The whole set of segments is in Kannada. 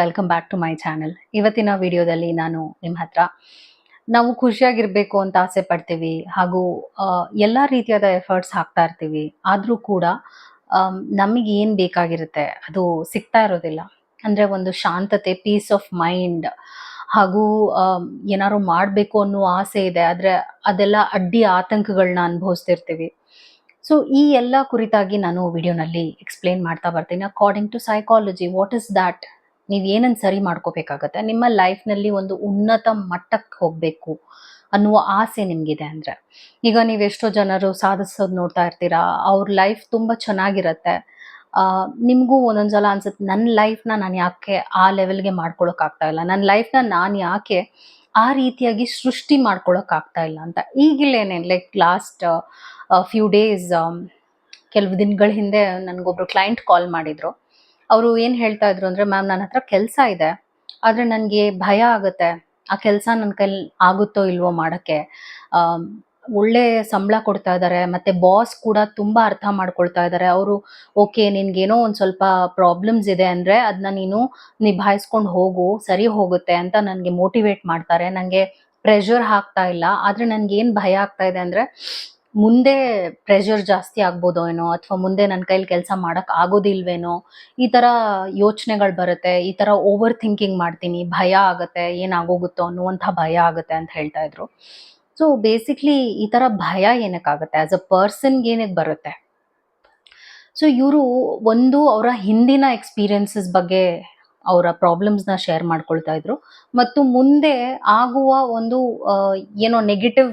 Welcome back to my channel ಇವತ್ತಿನ ವಿಡಿಯೋದಲ್ಲಿ ನಾನು ನಿಮ್ಮ ಹತ್ರ ನಾವು ಖುಷಿಯಾಗಿರ್ಬೇಕು ಅಂತ ಆಸೆ ಪಡ್ತೀವಿ ಹಾಗೂ ಎಲ್ಲ ರೀತಿಯಾದ ಎಫರ್ಟ್ಸ್ ಹಾಕ್ತಾ ಇರ್ತೀವಿ. ಆದರೂ ಕೂಡ ನಮಗೆ ಏನು ಬೇಕಾಗಿರುತ್ತೆ ಅದು ಸಿಗ್ತಾ ಇರೋದಿಲ್ಲ. ಅಂದರೆ ಒಂದು ಶಾಂತತೆ ಪೀಸ್ ಆಫ್ ಮೈಂಡ್ ಹಾಗೂ ಏನಾದ್ರು ಮಾಡಬೇಕು ಅನ್ನೋ ಆಸೆ ಇದೆ. ಆದರೆ ಅದೆಲ್ಲ ಅಡ್ಡಿ ಆತಂಕಗಳನ್ನ ಅನುಭವಿಸ್ತಿರ್ತೀವಿ. ಸೊ ಈ ಎಲ್ಲ ಕುರಿತಾಗಿ ನಾನು ವಿಡಿಯೋನಲ್ಲಿ ಎಕ್ಸ್ಪ್ಲೇನ್ ಮಾಡ್ತಾ ಬರ್ತೀನಿ. According to psychology what is that ನೀವು ಏನನ್ನು ಸರಿ ಮಾಡ್ಕೋಬೇಕಾಗತ್ತೆ? ನಿಮ್ಮ ಲೈಫ್ನಲ್ಲಿ ಒಂದು ಉನ್ನತ ಮಟ್ಟಕ್ಕೆ ಹೋಗಬೇಕು ಅನ್ನುವ ಆಸೆ ನಿಮಗಿದೆ ಅಂದರೆ. ಈಗ ನೀವು ಎಷ್ಟೋ ಜನರು ಸಾಧಿಸೋದು ನೋಡ್ತಾ ಇರ್ತೀರಾ, ಅವ್ರ ಲೈಫ್ ತುಂಬ ಚೆನ್ನಾಗಿರತ್ತೆ. ನಿಮಗೂ ಒಂದೊಂದ್ಸಲ ಅನ್ಸುತ್ತೆ ನನ್ನ ಲೈಫ್ನ ನಾನು ಯಾಕೆ ಆ ಲೆವೆಲ್ಗೆ ಮಾಡ್ಕೊಳಕ್ಕಾಗ್ತಾ ಇಲ್ಲ? ನನ್ನ ಲೈಫ್ನ ನಾನು ಯಾಕೆ ಆ ರೀತಿಯಾಗಿ ಸೃಷ್ಟಿ ಮಾಡ್ಕೊಳಕ್ಕಾಗ್ತಾ ಇಲ್ಲ ಅಂತ? ಈಗಲೇನೆ ಲೈಕ್ ಲಾಸ್ಟ್ ಫ್ಯೂ ಡೇಸ್ ಕೆಲವು ದಿನಗಳ ಹಿಂದೆ ನನಗೊಬ್ರು ಕ್ಲೈಂಟ್ ಕಾಲ್ ಮಾಡಿದ್ರು. ಅವರು ಏನು ಹೇಳ್ತಾ ಇದ್ರು ಅಂದರೆ, ಮ್ಯಾಮ್ ನನ್ನ ಹತ್ರ ಕೆಲಸ ಇದೆ. ಆದರೆ ನನಗೆ ಭಯ ಆಗುತ್ತೆ. ಆ ಕೆಲಸ ನನ್ನ ಕೈಲಿ ಆಗುತ್ತೋ ಇಲ್ವೋ ಮಾಡೋಕ್ಕೆ. ಒಳ್ಳೆ ಸಂಬಳ ಕೊಡ್ತಾ ಇದ್ದಾರೆ ಮತ್ತು ಬಾಸ್ ಕೂಡ ತುಂಬ ಅರ್ಥ ಮಾಡ್ಕೊಳ್ತಾ ಇದ್ದಾರೆ ಅವರು, ಓಕೆ, ನಿನ್ಗೇನೋ ಒಂದು ಸ್ವಲ್ಪ ಪ್ರಾಬ್ಲಮ್ಸ್ ಇದೆ ಅಂದರೆ ಅದನ್ನ ನೀನು ನಿಭಾಯಿಸ್ಕೊಂಡು ಹೋಗು. ಸರಿ ಹೋಗುತ್ತೆ ಅಂತ ನನಗೆ ಮೋಟಿವೇಟ್ ಮಾಡ್ತಾರೆ. ನನಗೆ ಪ್ರೆಷರ್ ಹಾಕ್ತಾ ಇಲ್ಲ. ಆದರೆ ನನಗೇನು ಭಯ ಆಗ್ತಾ ಇದೆ ಅಂದರೆ ಮುಂದೆ ಪ್ರೆಷರ್ ಜಾಸ್ತಿ ಆಗ್ಬೋದೋ ಏನೋ, ಅಥವಾ ಮುಂದೆ ನನ್ನ ಕೈಲಿ ಕೆಲಸ ಮಾಡಕ್ ಆಗೋದಿಲ್ವೇನೋ, ಈ ಥರ ಯೋಚನೆಗಳು ಬರುತ್ತೆ, ಈ ಥರ ಓವರ್ ಥಿಂಕಿಂಗ್ ಮಾಡ್ತೀನಿ, ಭಯ ಆಗುತ್ತೆ, ಏನಾಗೋಗುತ್ತೋ ಅನ್ನುವಂಥ ಭಯ ಆಗುತ್ತೆ ಅಂತ ಹೇಳ್ತಾ ಇದ್ರು. ಸೊ ಬೇಸಿಕ್ಲಿ ಈ ತರ ಭಯ ಏನಕ್ಕಾಗುತ್ತೆ? ಆಸ್ ಅ ಪರ್ಸನ್ಗೆ ಏನಕ್ಕೆ ಬರುತ್ತೆ? ಸೊ ಇವರು ಒಂದು ಅವರ ಹಿಂದಿನ ಎಕ್ಸ್ಪೀರಿಯನ್ಸಸ್ ಬಗ್ಗೆ ಅವರ ಪ್ರಾಬ್ಲಮ್ಸ್ನ ಶೇರ್ ಮಾಡ್ಕೊಳ್ತಾ ಇದ್ರು. ಮತ್ತು ಮುಂದೆ ಆಗುವ ಒಂದು ಏನೋ ನೆಗೆಟಿವ್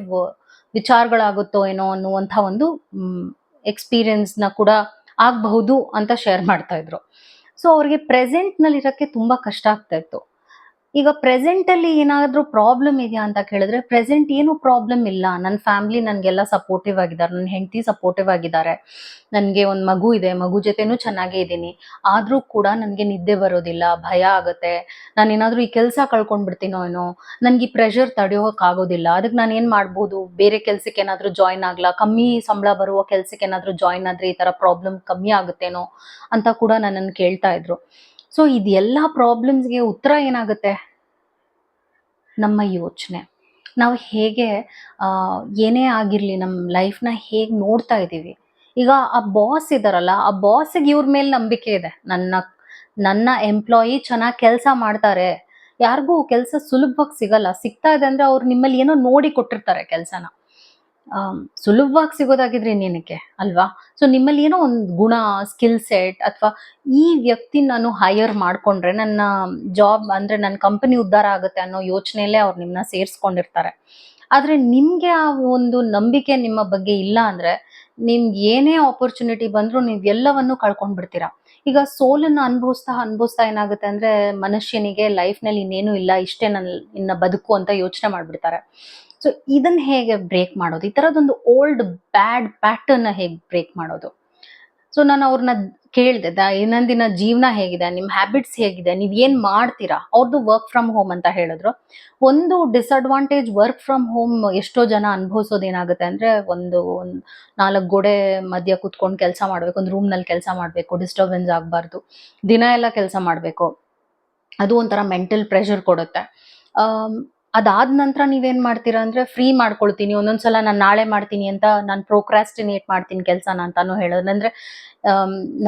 ವಿಚಾರಗಳಾಗುತ್ತೋ ಏನೋ ಅನ್ನುವಂಥ ಒಂದು ಎಕ್ಸ್ಪೀರಿಯನ್ಸ್ನ ಕೂಡ ಆಗಬಹುದು ಅಂತ ಶೇರ್ ಮಾಡ್ತಾ ಇದ್ರು. ಸೊ ಅವ್ರಿಗೆ ಪ್ರೆಸೆಂಟ್ನಲ್ಲಿ ಇರೋಕ್ಕೆ ತುಂಬ ಕಷ್ಟ ಆಗ್ತಾ ಇತ್ತು. ಈಗ ಪ್ರೆಸೆಂಟ್ ಅಲ್ಲಿ ಏನಾದ್ರೂ ಪ್ರಾಬ್ಲಮ್ ಇದೆಯಾ ಅಂತ ಕೇಳಿದ್ರೆ ಪ್ರೆಸೆಂಟ್ ಏನು ಪ್ರಾಬ್ಲಮ್ ಇಲ್ಲ. ನನ್ನ ಫ್ಯಾಮಿಲಿ ನನಗೆಲ್ಲ ಸಪೋರ್ಟಿವ್ ಆಗಿದ್ದಾರೆ. ನನ್ನ ಹೆಂಡತಿ ಸಪೋರ್ಟಿವ್ ಆಗಿದ್ದಾರೆ. ನನಗೆ ಒಂದು ಮಗು ಇದೆ. ಮಗು ಜೊತೆನೂ ಚೆನ್ನಾಗೇ ಇದ್ದೀನಿ. ಆದರೂ ಕೂಡ ನನಗೆ ನಿದ್ದೆ ಬರೋದಿಲ್ಲ. ಭಯ ಆಗುತ್ತೆ. ನಾನು ಏನಾದರೂ ಈ ಕೆಲಸ ಕಳ್ಕೊಂಡ್ಬಿಡ್ತೀನೋ ಏನೋ. ನನಗೆ ಈ ಪ್ರೆಷರ್ ತಡೆಯೋಕ್ಕಾಗೋದಿಲ್ಲ ಅದಕ್ಕೆ ನಾನು ಏನು ಮಾಡ್ಬೋದು? ಬೇರೆ ಕೆಲಸಕ್ಕೆ ಏನಾದರೂ ಜಾಯ್ನ್ ಆಗಲ್ಲ ಕಮ್ಮಿ ಸಂಬಳ ಬರುವ ಕೆಲಸಕ್ಕೆ ಏನಾದರೂ ಜಾಯ್ನ್ ಆದರೆ ಈ ಥರ ಪ್ರಾಬ್ಲಮ್ ಕಮ್ಮಿ ಆಗುತ್ತೇನೋ ಅಂತ ಕೂಡ ನನ್ನನ್ನು ಕೇಳ್ತಾ ಇದ್ರು. ಸೊ ಇದೆಲ್ಲ ಪ್ರಾಬ್ಲಮ್ಸ್ಗೆ ಉತ್ತರ ಏನಾಗುತ್ತೆ? ನಮ್ಮ ಯೋಚನೆ. ನಾವು ಹೇಗೆ ಏನೇ ಆಗಿರಲಿ ನಮ್ಮ ಲೈಫ್ನ ಹೇಗೆ ನೋಡ್ತಾ ಇದ್ದೀವಿ. ಈಗ ಆ ಬಾಸ್ ಇದ್ದಾರಲ್ಲ ಆ ಬಾಸಿಗೆ ಇವ್ರ ಮೇಲೆ ನಂಬಿಕೆ ಇದೆ. ನನ್ನ ನನ್ನ ಎಂಪ್ಲಾಯಿ ಚೆನ್ನಾಗಿ ಕೆಲಸ ಮಾಡ್ತಾರೆ. ಯಾರಿಗೂ ಕೆಲಸ ಸುಲಭವಾಗಿ ಸಿಗಲ್ಲ. ಸಿಗ್ತಾ ಇದೆ ಅಂದರೆ ಅವ್ರು ನಿಮ್ಮಲ್ಲಿ ಏನೋ ನೋಡಿ ಕೊಟ್ಟಿರ್ತಾರೆ ಕೆಲಸನ. ಸುಲಭವಾಗಿ ಸಿಗೋದಾಗಿದ್ರೆ ಇನ್ನೇನಕ್ಕೆ? ಅಲ್ವಾ? ಸೊ ನಿಮ್ಮಲ್ಲಿ ಏನೋ ಒಂದು ಗುಣ ಸ್ಕಿಲ್ ಸೆಟ್ ಅಥವಾ ಈ ವ್ಯಕ್ತಿ ನಾನು ಹೈಯರ್ ಮಾಡ್ಕೊಂಡ್ರೆ ನನ್ನ ಜಾಬ್ ಅಂದ್ರೆ ನನ್ನ ಕಂಪನಿ ಉದ್ಧಾರ ಆಗುತ್ತೆ ಅನ್ನೋ ಯೋಚನೆಯಲ್ಲೇ ಅವ್ರು ನಿಮ್ಮನ್ನ ಸೇರಿಸ್ಕೊಂಡಿರ್ತಾರೆ. ಆದ್ರೆ ನಿಮಗೆ ಆ ಒಂದು ನಂಬಿಕೆ ನಿಮ್ಮ ಬಗ್ಗೆ ಇಲ್ಲ ಅಂದರೆ ನಿಮ್ಗೆ ಏನೇ ಆಪರ್ಚುನಿಟಿ ಬಂದ್ರೂ ನೀವು ಎಲ್ಲವನ್ನೂ ಕಳ್ಕೊಂಡ್ಬಿಡ್ತೀರಾ ಈಗ ಸೋಲನ್ನ ಅನುಭವಿಸ್ತಾ ಅನುಭವಿಸ್ತಾ ಏನಾಗುತ್ತೆ ಅಂದ್ರೆ ಮನುಷ್ಯನಿಗೆ ಲೈಫ್ನಲ್ಲಿ ಇನ್ನೇನು ಇಲ್ಲ, ಇಷ್ಟೇ ನನ್ನ ಇನ್ನು ಬದುಕು ಅಂತ ಯೋಚನೆ ಮಾಡ್ಬಿಡ್ತಾರೆ. ಸೊ ಇದನ್ನ ಹೇಗೆ ಬ್ರೇಕ್ ಮಾಡೋದು? ಈ ಥರದೊಂದು ಓಲ್ಡ್ ಬ್ಯಾಡ್ ಪ್ಯಾಟರ್ನ್ ಹೇಗೆ ಬ್ರೇಕ್ ಮಾಡೋದು? ಸೊ ನಾನು ಅವ್ರನ್ನ ಕೇಳಿದೆ ದೈನಂದಿನ ಜೀವನ ಹೇಗಿದೆ? ನಿಮ್ಮ ಹ್ಯಾಬಿಟ್ಸ್ ಹೇಗಿದೆ? ನೀವು ಏನು ಮಾಡ್ತೀರಾ? ಅವ್ರದ್ದು ವರ್ಕ್ ಫ್ರಮ್ ಹೋಮ್ ಅಂತ ಹೇಳಿದ್ರು. ಒಂದು ಡಿಸ್ಅಡ್ವಾಂಟೇಜ್ ವರ್ಕ್ ಫ್ರಮ್ ಹೋಮ್ ಎಷ್ಟೋ ಜನ ಅನುಭವಿಸೋದು ಏನಾಗುತ್ತೆ ಅಂದರೆ, ಒಂದು ಒಂದು ನಾಲ್ಕು ಗೋಡೆ ಮಧ್ಯ ಕುತ್ಕೊಂಡು ಕೆಲಸ ಮಾಡಬೇಕು, ಒಂದು ರೂಮ್ನಲ್ಲಿ ಕೆಲಸ ಮಾಡಬೇಕು ಡಿಸ್ಟರ್ಬೆನ್ಸ್ ಆಗಬಾರ್ದು, ದಿನ ಎಲ್ಲ ಕೆಲಸ ಮಾಡಬೇಕು. ಅದು ಒಂಥರ ಮೆಂಟಲ್ ಪ್ರೆಷರ್ ಕೊಡುತ್ತೆ. ಅದಾದ ನಂತರ ನೀವೇನ್ ಮಾಡ್ತೀರಾ ಅಂದ್ರೆ ಫ್ರೀ ಮಾಡ್ಕೊಳ್ತೀನಿ, ಒಂದೊಂದ್ಸಲ ನಾನು ನಾಳೆ ಮಾಡ್ತೀನಿ ಅಂತ ನಾನು ಪ್ರೋಕ್ರಾಸ್ಟಿನೇಟ್ ಮಾಡ್ತೀನಿ ಕೆಲಸನ ಅಂತಾನು ಹೇಳೋದಂದ್ರೆ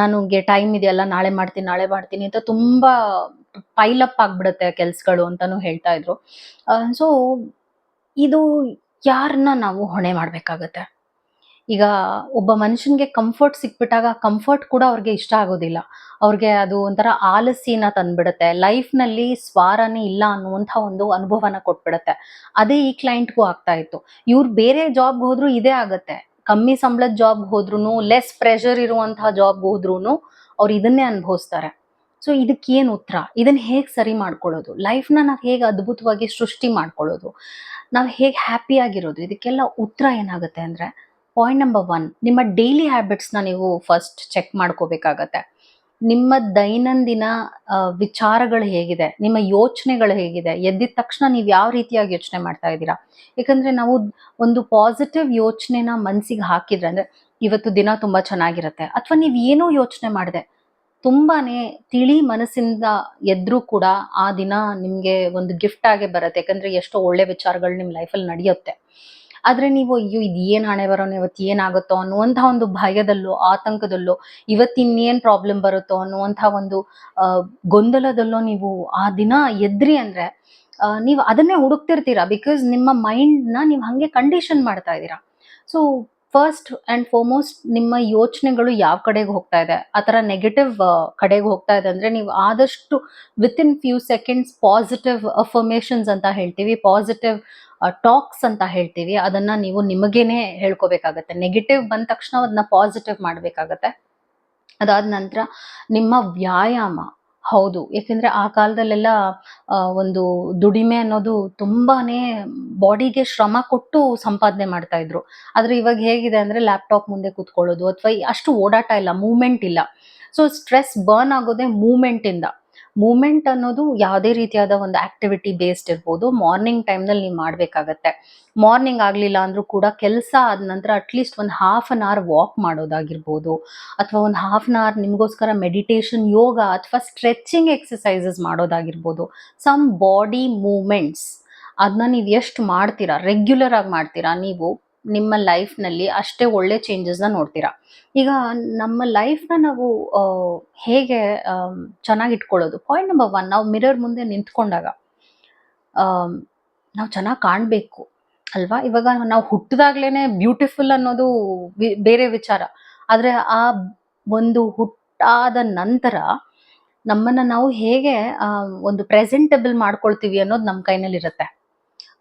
ನನಗೆ ಟೈಮ್ ಇದೆಯಲ್ಲ, ನಾಳೆ ಮಾಡ್ತೀನಿ ನಾಳೆ ಮಾಡ್ತೀನಿ ಅಂತ ತುಂಬಾ ಪೈಲಪ್ ಆಗ್ಬಿಡುತ್ತೆ ಕೆಲ್ಸಗಳು ಅಂತಾನು ಹೇಳ್ತಾ ಇದ್ರು. ಸೊ ಇದು ಯಾರನ್ನ ನಾವು ಹೊಣೆ ಮಾಡಬೇಕಾಗತ್ತೆ? ಈಗ ಒಬ್ಬ ಮನುಷ್ಯನಿಗೆ ಕಂಫರ್ಟ್ ಸಿಕ್ಬಿಟ್ಟಾಗ ಕಂಫರ್ಟ್ ಕೂಡ ಅವ್ರಿಗೆ ಇಷ್ಟ ಆಗೋದಿಲ್ಲ. ಅವ್ರಿಗೆ ಅದು ಒಂಥರ ಆಲಸ್ಯನ ತಂದ್ಬಿಡುತ್ತೆ. ಲೈಫ್ನಲ್ಲಿ ಸ್ವಾರನೇ ಇಲ್ಲ ಅನ್ನುವಂಥ ಒಂದು ಅನುಭವನ ಕೊಟ್ಬಿಡುತ್ತೆ. ಅದೇ ಈ ಕ್ಲೈಂಟ್ಗೂ ಆಗ್ತಾ ಇತ್ತು. ಇವ್ರು ಬೇರೆ ಜಾಬ್ಗೆ ಹೋದ್ರು ಇದೇ ಆಗುತ್ತೆ. ಕಮ್ಮಿ ಸಂಬಳದ ಜಾಬ್ ಹೋದ್ರೂ ಲೆಸ್ ಪ್ರೆಷರ್ ಇರುವಂತಹ ಜಾಬ್ ಹೋದ್ರೂ ಅವ್ರು ಇದನ್ನೇ ಅನುಭವಿಸ್ತಾರೆ. ಸೊ ಏನು ಉತ್ತರ? ಇದನ್ನ ಹೇಗೆ ಸರಿ ಮಾಡ್ಕೊಳ್ಳೋದು? ಲೈಫ್ನ ನಾವು ಹೇಗೆ ಅದ್ಭುತವಾಗಿ ಸೃಷ್ಟಿ ಮಾಡ್ಕೊಳ್ಳೋದು? ನಾವು ಹೇಗೆ ಹ್ಯಾಪಿ ಆಗಿರೋದು? ಇದಕ್ಕೆಲ್ಲ ಉತ್ತರ ಏನಾಗುತ್ತೆ ಅಂದರೆ ಪಾಯಿಂಟ್ ನಂಬರ್ ಒನ್ ನಿಮ್ಮ ಡೈಲಿ ಹ್ಯಾಬಿಟ್ಸ್ನ ನೀವು ಫಸ್ಟ್ ಚೆಕ್ ಮಾಡ್ಕೋಬೇಕಾಗತ್ತೆ. ನಿಮ್ಮ ದೈನಂದಿನ ವಿಚಾರಗಳು ಹೇಗಿದೆ, ನಿಮ್ಮ ಯೋಚನೆಗಳು ಹೇಗಿದೆ, ಎದ್ದಿದ ತಕ್ಷಣ ನೀವು ಯಾವ ರೀತಿಯಾಗಿ ಯೋಚನೆ ಮಾಡ್ತಾ ಇದ್ದೀರಾ? ಯಾಕಂದ್ರೆ ನಾವು ಒಂದು ಪಾಸಿಟಿವ್ ಯೋಚನೆನ ಮನಸ್ಸಿಗೆ ಹಾಕಿದ್ರೆ ಅಂದ್ರೆ ಇವತ್ತು ದಿನ ತುಂಬಾ ಚೆನ್ನಾಗಿರುತ್ತೆ. ಅಥವಾ ನೀವು ಏನೋ ಯೋಚನೆ ಮಾಡಿದೆ, ತುಂಬಾನೇ ತಿಳಿ ಮನಸ್ಸಿಂದ ಎದ್ರೂ ಕೂಡ ಆ ದಿನ ನಿಮ್ಗೆ ಒಂದು ಗಿಫ್ಟ್ ಆಗೇ ಬರುತ್ತೆ. ಯಾಕಂದ್ರೆ ಎಷ್ಟೋ ಒಳ್ಳೆ ವಿಚಾರಗಳು ನಿಮ್ ಲೈಫಲ್ಲಿ ನಡೆಯುತ್ತೆ. ಆದ್ರೆ ನೀವು, ಅಯ್ಯೋ, ಇದು ಏನ್ ಹಣೆ ಬರೋನು ಇವತ್ತು ಏನಾಗುತ್ತೋ ಅನ್ನುವಂಥ ಒಂದು ಭಯದಲ್ಲೋ, ಆತಂಕದಲ್ಲೋ ಇವತ್ತಿನ್ನೇನ್ ಪ್ರಾಬ್ಲಮ್ ಬರುತ್ತೋ ಅನ್ನುವಂಥ ಒಂದು ಗೊಂದಲದಲ್ಲೋ ನೀವು ಆ ದಿನ ಎದ್ರಿ ಅಂದ್ರೆ ನೀವು ಅದನ್ನೇ ಹುಡುಕ್ತಿರ್ತೀರಾ? ಬಿಕಾಸ್ ನಿಮ್ಮ ಮೈಂಡ್ನ ನೀವು ಹಂಗೆ ಕಂಡೀಷನ್ ಮಾಡ್ತಾ ಇದ್ದೀರಾ. ಸೊ ಫಸ್ಟ್ ಅಂಡ್ ಫಾರ್ಮೋಸ್ಟ್ ನಿಮ್ಮ ಯೋಚನೆಗಳು ಯಾವ ಕಡೆಗೆ ಹೋಗ್ತಾ ಇದೆ? ಆ ಥರ ನೆಗೆಟಿವ್ ಕಡೆಗೆ ಹೋಗ್ತಾ ಇದೆ ಅಂದ್ರೆ ನೀವು ಆದಷ್ಟು with few seconds positive affirmations ಅಂತ ಹೇಳ್ತೀವಿ. ಪಾಸಿಟಿವ್ ಟಾಕ್ಸ್ ಅಂತ ಹೇಳ್ತೀವಿ, ಅದನ್ನ ನೀವು ನಿಮಗೇನೆ ಹೇಳ್ಕೋಬೇಕಾಗತ್ತೆ. ನೆಗೆಟಿವ್ ಬಂದ ತಕ್ಷಣ ಅದನ್ನ ಪಾಸಿಟಿವ್ ಮಾಡಬೇಕಾಗತ್ತೆ. ಅದಾದ ನಂತರ ನಿಮ್ಮ ವ್ಯಾಯಾಮ, ಹೌದು. ಯಾಕೆಂದ್ರೆ ಆ ಕಾಲದಲ್ಲೆಲ್ಲ ಒಂದು ದುಡಿಮೆ ಅನ್ನೋದು ತುಂಬಾನೇ ಬಾಡಿಗೆ ಶ್ರಮ ಕೊಟ್ಟು ಸಂಪಾದನೆ ಮಾಡ್ತಾ ಇದ್ರು. ಆದ್ರೆ ಇವಾಗ ಹೇಗಿದೆ ಅಂದ್ರೆ ಲ್ಯಾಪ್ಟಾಪ್ ಮುಂದೆ ಕೂತ್ಕೊಳ್ಳೋದು, ಅಥವಾ ಅಷ್ಟು ಓಡಾಟ ಇಲ್ಲ ಮೂವ್ಮೆಂಟ್ ಇಲ್ಲ. ಸೊ ಸ್ಟ್ರೆಸ್ ಬರ್ನ್ ಆಗೋದೇ ಮೂವ್ಮೆಂಟ್ ಇಂದ. ಮೂವ್ಮೆಂಟ್ ಅನ್ನೋದು ಯಾವುದೇ ರೀತಿಯಾದ ಒಂದು ಆಕ್ಟಿವಿಟಿ ಬೇಸ್ಡ್ ಇರ್ಬೋದು. ಮಾರ್ನಿಂಗ್ ಟೈಮ್ನಲ್ಲಿ ನೀವು ಮಾಡಬೇಕಾಗತ್ತೆ. ಮಾರ್ನಿಂಗ್ ಆಗಲಿಲ್ಲ ಅಂದರೂ ಕೂಡ ಕೆಲಸ ಆದ ನಂತರ ಅಟ್ಲೀಸ್ಟ್ ಒಂದು ಹಾಫ್ ಅನ್ ಅವರ್ ವಾಕ್ ಮಾಡೋದಾಗಿರ್ಬೋದು. ಅಥವಾ ಒಂದು ಹಾಫ್ ಅನ್ ಅವರ್ ನಿಮಗೋಸ್ಕರ ಮೆಡಿಟೇಷನ್ ಯೋಗ ಅಥವಾ ಸ್ಟ್ರೆಚಿಂಗ್ ಎಕ್ಸಸೈಸಸ್ ಮಾಡೋದಾಗಿರ್ಬೋದು. ಸಮ್ ಬಾಡಿ ಮೂಮೆಂಟ್ಸ್ ಅದನ್ನ ನೀವು ಎಷ್ಟು ಮಾಡ್ತೀರಾ? ರೆಗ್ಯುಲರ್ ಆಗಿ ಮಾಡ್ತೀರಾ? ನೀವು ನಿಮ್ಮ ಲೈಫ್ನಲ್ಲಿ ಅಷ್ಟೇ ಒಳ್ಳೆ ಚೇಂಜಸ್ನ ನೋಡ್ತೀರಾ? ಈಗ ನಮ್ಮ ಲೈಫ್ನ ನಾವು ಹೇಗೆ ಚೆನ್ನಾಗಿ ಇಟ್ಕೊಳ್ಳೋದು? ಪಾಯಿಂಟ್ ನಂಬರ್ ಒನ್ ನಾವು ಮಿರರ್ ಮುಂದೆ ನಿಂತ್ಕೊಂಡಾಗ ನಾವು ಚೆನ್ನಾಗಿ ಕಾಣಬೇಕು, ಅಲ್ವಾ? ಇವಾಗ ನಾವು ಹುಟ್ಟಿದಾಗ್ಲೇ ಬ್ಯೂಟಿಫುಲ್ ಅನ್ನೋದು ಬೇರೆ ವಿಚಾರ. ಆದರೆ ಆ ಒಂದು ಹುಟ್ಟಾದ ನಂತರ ನಮ್ಮನ್ನು ನಾವು ಹೇಗೆ ಒಂದು ಪ್ರೆಸೆಂಟಬಲ್ ಮಾಡ್ಕೊಳ್ತೀವಿ ಅನ್ನೋದು ನಮ್ಮ ಕೈನಲ್ಲಿರುತ್ತೆ.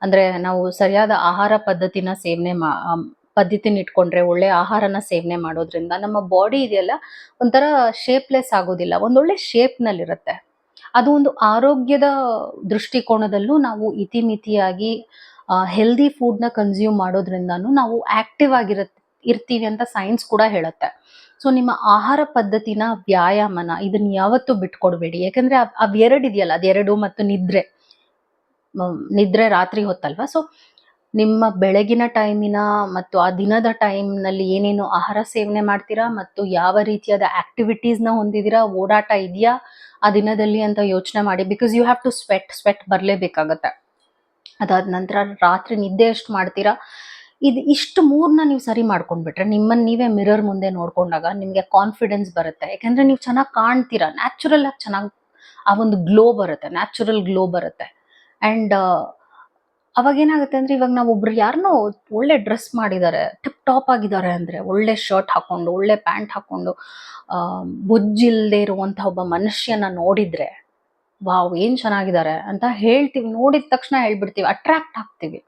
ಅಂದ್ರೆ ನಾವು ಸರಿಯಾದ ಆಹಾರ ಪದ್ಧತಿನ ಸೇವನೆ ಮಾ ಪದ್ಧತಿನ ಇಟ್ಕೊಂಡ್ರೆ ಒಳ್ಳೆ ಆಹಾರನ ಸೇವನೆ ಮಾಡೋದ್ರಿಂದ ನಮ್ಮ ಬಾಡಿ ಇದೆಯಲ್ಲ ಒಂಥರ ಶೇಪ್ಲೆಸ್ ಆಗೋದಿಲ್ಲ, ಒಂದೊಳ್ಳೆ ಶೇಪ್ನಲ್ಲಿರುತ್ತೆ ಅದು ಒಂದು ಆರೋಗ್ಯದ ದೃಷ್ಟಿಕೋನದಲ್ಲೂ ನಾವು ಇತಿಮಿತಿಯಾಗಿ ಹೆಲ್ದಿ ಫುಡ್ನ ಕನ್ಸ್ಯೂಮ್ ಮಾಡೋದ್ರಿಂದನೂ ನಾವು ಆಕ್ಟಿವ್ ಆಗಿರುತ್ತೆ ಇರ್ತೀವಿ ಅಂತ ಸೈನ್ಸ್ ಕೂಡ ಹೇಳುತ್ತೆ. ಸೊ ನಿಮ್ಮ ಆಹಾರ ಪದ್ಧತಿನ ವ್ಯಾಯಾಮನ ಇದನ್ನ ಯಾವತ್ತೂ ಬಿಟ್ಕೊಡ್ಬೇಡಿ. ಯಾಕಂದ್ರೆ ಅವ್- ಅವೆರಡು ಇದೆಯಲ್ಲ ಅದೆರಡು ಮತ್ತು ನಿದ್ರೆ. ನಿದ್ರೆ ರಾತ್ರಿ ಹೊತ್ತಲ್ವಾ? ಸೊ ನಿಮ್ಮ ಬೆಳಗಿನ ಟೈಮಿನ ಮತ್ತು ಆ ದಿನದ ಟೈಮ್ನಲ್ಲಿ ಏನೇನು ಆಹಾರ ಸೇವನೆ ಮಾಡ್ತೀರಾ ಮತ್ತು ಯಾವ ರೀತಿಯಾದ ಆಕ್ಟಿವಿಟೀಸ್ನ ಹೊಂದಿದ್ದೀರಾ ಓಡಾಟ ಇದೆಯಾ ಆ ದಿನದಲ್ಲಿ ಅಂತ ಯೋಚನೆ ಮಾಡಿ. Because you have to sweat sweat ಬರಲೇಬೇಕಾಗತ್ತೆ. ಅದಾದ ನಂತರ ರಾತ್ರಿ ನಿದ್ದೆ ಎಷ್ಟು ಮಾಡ್ತೀರಾ? ಇದು ಇಷ್ಟು ಮೂರನ್ನ ನೀವು ಸರಿ ಮಾಡ್ಕೊಂಡ್ಬಿಟ್ರೆ ನಿಮ್ಮನ್ನು ನೀವೇ ಮಿರರ್ ಮುಂದೆ ನೋಡ್ಕೊಂಡಾಗ ನಿಮಗೆ ಕಾನ್ಫಿಡೆನ್ಸ್ ಬರುತ್ತೆ. ಯಾಕೆಂದರೆ ನೀವು ಚೆನ್ನಾಗಿ ಕಾಣ್ತೀರಾ? ನ್ಯಾಚುರಲ್ ಆಗಿ ಚೆನ್ನಾಗಿ ಆ ಒಂದು ಗ್ಲೋ ಬರುತ್ತೆ. ನ್ಯಾಚುರಲ್ ಗ್ಲೋ ಬರುತ್ತೆ. ಆ್ಯಂಡ್ ಅವಾಗ ಏನಾಗುತ್ತೆ ಅಂದ್ರೆ ಇವಾಗ ನಾವು ಒಬ್ರು ಯಾರನ್ನೋ ಒಳ್ಳೆ ಡ್ರೆಸ್ ಮಾಡಿದ್ದಾರೆ ಟಿಪ್ ಟಾಪ್ ಆಗಿದ್ದಾರೆ ಅಂದ್ರೆ ಒಳ್ಳೆ ಶರ್ಟ್ ಹಾಕೊಂಡು ಒಳ್ಳೆ ಪ್ಯಾಂಟ್ ಹಾಕೊಂಡು ಆ, ಬೊಜ್ಜಿಲ್ದೇ ಇರುವಂಥ ಒಬ್ಬ ಮನುಷ್ಯನ ನೋಡಿದ್ರೆ ವಾವ್ ಏನ್ ಚೆನ್ನಾಗಿದ್ದಾರೆ ಅಂತ ಹೇಳ್ತೀವಿ. ನೋಡಿದ ತಕ್ಷಣ ಹೇಳ್ಬಿಡ್ತೀವಿ ಅಟ್ರಾಕ್ಟ್ ಆಗ್ತೀವಿ.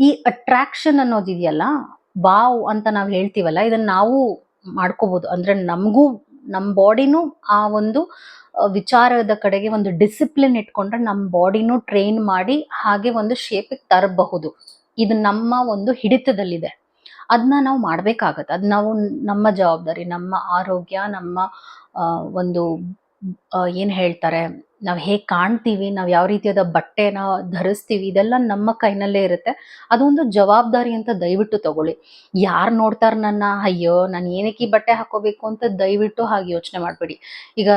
ಈ ಅಟ್ರಾಕ್ಷನ್ ಅನ್ನೋದಿದೆಯಲ್ಲ ವಾವ್ ಅಂತ ನಾವು ಹೇಳ್ತೀವಲ್ಲ ಇದನ್ನ ನಾವು ಮಾಡ್ಕೋಬಹುದು ಅಂದ್ರೆ ನಮಗೂ ನಮ್ಮ ಬಾಡಿನೂ ಆ ಒಂದು ವಿಚಾರದ ಕಡೆಗೆ ಒಂದು ಡಿಸಿಪ್ಲಿನ್ ಇಟ್ಕೊಂಡ್ರೆ ನಮ್ಮ ಬಾಡಿನೂ ಟ್ರೈನ್ ಮಾಡಿ ಹಾಗೆ ಒಂದು ಶೇಪಿಗೆ ತರಬಹುದು. ಇದು ನಮ್ಮ ಒಂದು ಹಿಡಿತದಲ್ಲಿದೆ. ಅದನ್ನ ನಾವು ಮಾಡ್ಬೇಕಾಗತ್ತೆ. ಅದು ನಾವು ನಮ್ಮ ಜವಾಬ್ದಾರಿ, ನಮ್ಮ ಆರೋಗ್ಯ, ನಮ್ಮ ಒಂದು ಏನು ಹೇಳ್ತಾರೆ, ನಾವು ಹೇಗೆ ಕಾಣ್ತೀವಿ, ನಾವು ಯಾವ ರೀತಿಯಾದ ಬಟ್ಟೆನ ಧರಿಸ್ತೀವಿ, ಇದೆಲ್ಲ ನಮ್ಮ ಕೈನಲ್ಲೇ ಇರುತ್ತೆ. ಅದೊಂದು ಜವಾಬ್ದಾರಿ ಅಂತ ದಯವಿಟ್ಟು ತಗೊಳ್ಳಿ. ಯಾರು ನೋಡ್ತಾರ ನನ್ನ, ಅಯ್ಯೋ, ನಾನು ಏನಕ್ಕೆ ಈ ಬಟ್ಟೆ ಹಾಕೋಬೇಕು ಅಂತ ದಯವಿಟ್ಟು ಹಾಗೆ ಯೋಚನೆ ಮಾಡಬೇಡಿ. ಈಗ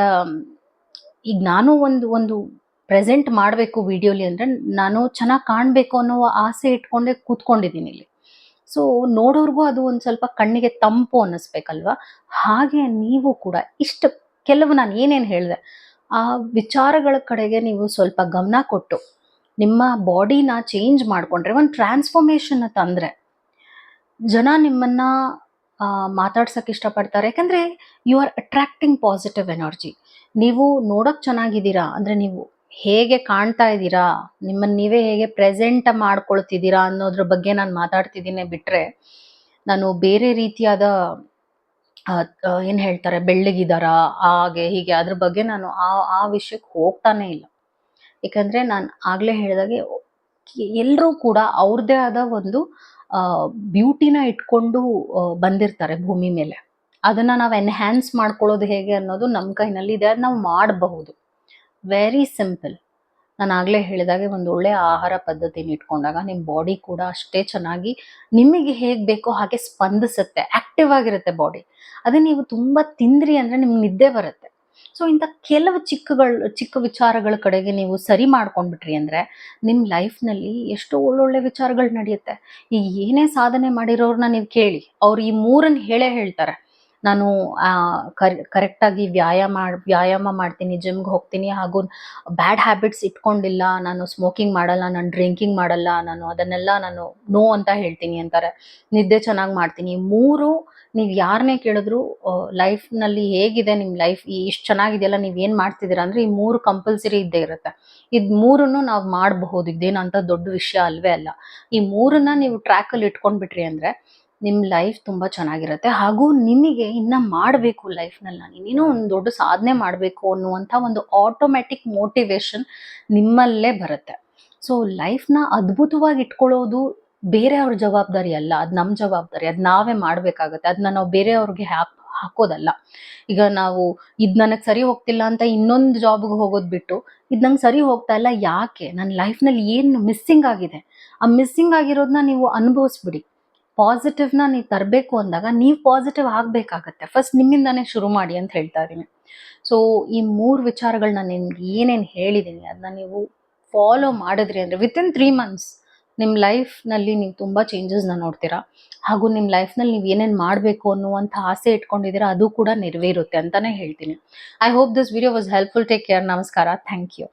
ಈಗ ನಾನು ಒಂದು ಒಂದು ಪ್ರೆಸೆಂಟ್ ಮಾಡಬೇಕು ವಿಡಿಯೋಲಿ ಅಂದರೆ ನಾನು ಚೆನ್ನಾಗಿ ಕಾಣಬೇಕು ಅನ್ನೋ ಆಸೆ ಇಟ್ಕೊಂಡೇ ಕೂತ್ಕೊಂಡಿದ್ದೀನಿ ಇಲ್ಲಿ. ಸೊ ನೋಡೋರ್ಗೂ ಅದು ಒಂದು ಸ್ವಲ್ಪ ಕಣ್ಣಿಗೆ ತಂಪು ಅನ್ನಿಸ್ಬೇಕಲ್ವಾ? ಹಾಗೆ ನೀವು ಕೂಡ ಇಷ್ಟು, ಕೆಲವು ನಾನು ಏನೇನು ಹೇಳಿದೆ, ಆ ವಿಚಾರಗಳ ಕಡೆಗೆ ನೀವು ಸ್ವಲ್ಪ ಗಮನ ಕೊಟ್ಟು ನಿಮ್ಮ ಬಾಡಿನ ಚೇಂಜ್ ಮಾಡಿಕೊಂಡ್ರೆ, ಒಂದು ಟ್ರಾನ್ಸ್ಫಾರ್ಮೇಷನ್ ತಂದರೆ ಜನ ನಿಮ್ಮನ್ನ ಮಾತಾಡ್ಸೋಕ್ಕೆ ಮಾತಾಡ್ಸಕ್ ಇಷ್ಟಪಡ್ತಾರೆ. ಯಾಕಂದರೆ you are attracting positive energy ನೀವು ನೋಡಕ್ ಚೆನ್ನಾಗಿದ್ದೀರಾ? ಅಂದ್ರೆ ನೀವು ಹೇಗೆ ಕಾಣ್ತಾ ಇದ್ದೀರಾ? ನಿಮ್ಮನ್ನ ನೀವೇ ಹೇಗೆ ಪ್ರೆಸೆಂಟ್ ಮಾಡ್ಕೊಳ್ತಿದ್ದೀರಾ ಅನ್ನೋದ್ರ ಬಗ್ಗೆ ನಾನು ಮಾತಾಡ್ತಿದ್ದೀನಿ ಬಿಟ್ರೆ ನಾನು ಬೇರೆ ರೀತಿಯಾದ ಏನ್ ಹೇಳ್ತಾರೆ, ಬೆಳ್ಳಗಿದಾರ, ಹಾಗೆ ಹೀಗೆ ಅದ್ರ ಬಗ್ಗೆ ನಾನು ಆ ಆ ವಿಷಯಕ್ಕೆ ಹೋಗ್ತಾನೆ ಇಲ್ಲ. ಯಾಕಂದ್ರೆ ನಾನು ಆಗ್ಲೇ ಹೇಳಿದಾಗೆ ಎಲ್ಲರೂ ಕೂಡ ಅವ್ರದ್ದೇ ಆದ ಒಂದು ಬ್ಯೂಟಿನ ಇಟ್ಕೊಂಡು ಬಂದಿರ್ತಾರೆ ಭೂಮಿ ಮೇಲೆ. ಅದನ್ನ ನಾವು ಎನ್ಹ್ಯಾನ್ಸ್ ಮಾಡ್ಕೊಳ್ಳೋದು ಹೇಗೆ ಅನ್ನೋದು ನಮ್ಮ ಕೈನಲ್ಲಿ ಇದೆ ನಾವು ಮಾಡಬಹುದು. ವೆರಿ ಸಿಂಪಲ್ ನಾನು ಆಗಲೇ ಹೇಳಿದಾಗೆ ಒಂದು ಒಳ್ಳೆ ಆಹಾರ ಪದ್ಧತಿನ ಇಟ್ಕೊಂಡಾಗ ನಿಮ್ಮ ಬಾಡಿ ಕೂಡ ಅಷ್ಟೇ ಚೆನ್ನಾಗಿ ನಿಮಗೆ ಹೇಗೆ ಬೇಕೋ ಹಾಗೆ ಸ್ಪಂದಿಸುತ್ತೆ ಆಕ್ಟಿವ್ ಆಗಿರುತ್ತೆ ಬಾಡಿ ಅದೇ ನೀವು ತುಂಬ ತಿಂದ್ರಿ ಅಂದರೆ ನಿಮ್ಗೆ ನಿದ್ದೆ ಬರುತ್ತೆ. ಸೊ ಇಂಥ ಕೆಲವು ಚಿಕ್ಕಗಳು, ಚಿಕ್ಕ ವಿಚಾರಗಳ ಕಡೆಗೆ ನೀವು ಸರಿ ಮಾಡ್ಕೊಂಡ್ಬಿಟ್ರಿ ಅಂದರೆ ನಿಮ್ಮ ಲೈಫ್ನಲ್ಲಿ ಎಷ್ಟೋ ಒಳ್ಳೊಳ್ಳೆ ವಿಚಾರಗಳು ನಡೆಯುತ್ತೆ. ಈಗ ಏನೇ ಸಾಧನೆ ಮಾಡಿರೋರನ್ನ ನೀವು ಕೇಳಿ, ಅವ್ರು ಈ ಮೂರನ್ನು ಹೇಳೇ ಹೇಳ್ತಾರೆ. ನಾನು ಕರೆಕ್ಟಾಗಿ ವ್ಯಾಯಾಮ ವ್ಯಾಯಾಮ ಮಾಡ್ತೀನಿ ಜಿಮ್ಗೆ ಹೋಗ್ತೀನಿ ಹಾಗೂ ಬ್ಯಾಡ್ ಹ್ಯಾಬಿಟ್ಸ್ ಇಟ್ಕೊಂಡಿಲ್ಲ, ನಾನು ಸ್ಮೋಕಿಂಗ್ ಮಾಡಲ್ಲ, ನಾನು ಡ್ರಿಂಕಿಂಗ್ ಮಾಡಲ್ಲ, ನಾನು ಅದನ್ನೆಲ್ಲ ನಾನು ನೋ ಅಂತ ಹೇಳ್ತೀನಿ ಅಂತಾರೆ. ನಿದ್ದೆ ಚೆನ್ನಾಗಿ ಮಾಡ್ತೀನಿ. ಮೂರು, ನೀವು ಯಾರನ್ನೇ ಕೇಳಿದ್ರು ಲೈಫ್ನಲ್ಲಿ ಹೇಗಿದೆ ನಿಮ್ಮ ಲೈಫ್ ಇಷ್ಟು ಚೆನ್ನಾಗಿದೆಯಲ್ಲ, ನೀವು ಏನು ಮಾಡ್ತಿದ್ದೀರಾ ಅಂದರೆ ಈ ಮೂರು ಕಂಪಲ್ಸರಿ ಇದ್ದೇ ಇರುತ್ತೆ. ಇದು ಮೂರನ್ನು ನಾವು ಮಾಡಬಹುದು, ಇದೇನಂತ ದೊಡ್ಡ ವಿಷಯ ಅಲ್ವೇ ಅಲ್ಲ. ಈ ಮೂರನ್ನ ನೀವು ಟ್ರ್ಯಾಕಲ್ಲಿ ಇಟ್ಕೊಂಡ್ಬಿಟ್ರಿ ಅಂದರೆ ನಿಮ್ಮ ಲೈಫ್ ತುಂಬ ಚೆನ್ನಾಗಿರುತ್ತೆ. ಹಾಗೂ ನಿಮಗೆ ಇನ್ನು ಮಾಡಬೇಕು ಲೈಫ್ನಲ್ಲಿ ನಾನು ಒಂದು ದೊಡ್ಡ ಸಾಧನೆ ಮಾಡಬೇಕು ಅನ್ನುವಂಥ ಒಂದು ಆಟೋಮ್ಯಾಟಿಕ್ ಮೋಟಿವೇಶನ್ ನಿಮ್ಮಲ್ಲೇ ಬರುತ್ತೆ. ಸೊ ಲೈಫ್ನ ಅದ್ಭುತವಾಗಿ ಇಟ್ಕೊಳ್ಳೋದು ಬೇರೆಯವ್ರ ಜವಾಬ್ದಾರಿ ಅಲ್ಲ. ಅದು ನಮ್ಮ ಜವಾಬ್ದಾರಿ. ಅದು ನಾವೇ ಮಾಡಬೇಕಾಗತ್ತೆ. ಅದನ್ನ ನಾವು ಬೇರೆಯವ್ರಿಗೆ ಹ್ಯಾಪ್ ಹಾಕೋದಲ್ಲ. ಈಗ ನಾವು ಇದು ನನಗೆ ಸರಿ ಹೋಗ್ತಿಲ್ಲ ಅಂತ ಇನ್ನೊಂದು ಜಾಬ್ಗೆ ಹೋಗೋದು ಬಿಟ್ಟು ಇದು ನಂಗೆ ಸರಿ ಹೋಗ್ತಾ ಇಲ್ಲ ಯಾಕೆ? ನನ್ನ ಲೈಫ್ನಲ್ಲಿ ಏನು ಮಿಸ್ಸಿಂಗ್ ಆಗಿದೆ? ಆ ಮಿಸ್ಸಿಂಗ್ ಆಗಿರೋದನ್ನ ನೀವು ಅನುಭವಿಸ್ಬಿಡಿ. ಪಾಸಿಟಿವ್ನ ನೀವು ತರಬೇಕು ಅಂದಾಗ ನೀವು ಪಾಸಿಟಿವ್ ಆಗಬೇಕಾಗತ್ತೆ. ಫಸ್ಟ್ ನಿಮ್ಮಿಂದನೇ ಶುರು ಮಾಡಿ ಅಂತ ಹೇಳ್ತಾ ಇದ್ದೀನಿ. ಸೊ ಈ ಮೂರು ವಿಚಾರಗಳನ್ನ ನಿಮ್ಗೆ ಏನೇನು ಹೇಳಿದ್ದೀನಿ ಅದನ್ನ ನೀವು ಫಾಲೋ ಮಾಡಿದ್ರಿ ಅಂದರೆ ವಿತಿನ್ ತ್ರೀ ಮಂತ್ಸ್ ನಿಮ್ಮ ಲೈಫ್ನಲ್ಲಿ ನೀವು ತುಂಬ ಚೇಂಜಸ್ನ ನೋಡ್ತೀರಾ? ಹಾಗೂ ನಿಮ್ಮ ಲೈಫ್ನಲ್ಲಿ ನೀವು ಏನೇನು ಮಾಡಬೇಕು ಅನ್ನುವಂಥ ಆಸೆ ಇಟ್ಕೊಂಡಿದ್ದೀರಾ, ಅದು ಕೂಡ ನೆರವೇರುತ್ತೆ ಅಂತಲೇ ಹೇಳ್ತೀನಿ. I hope this video was helpful take care ನಮಸ್ಕಾರ. Thank you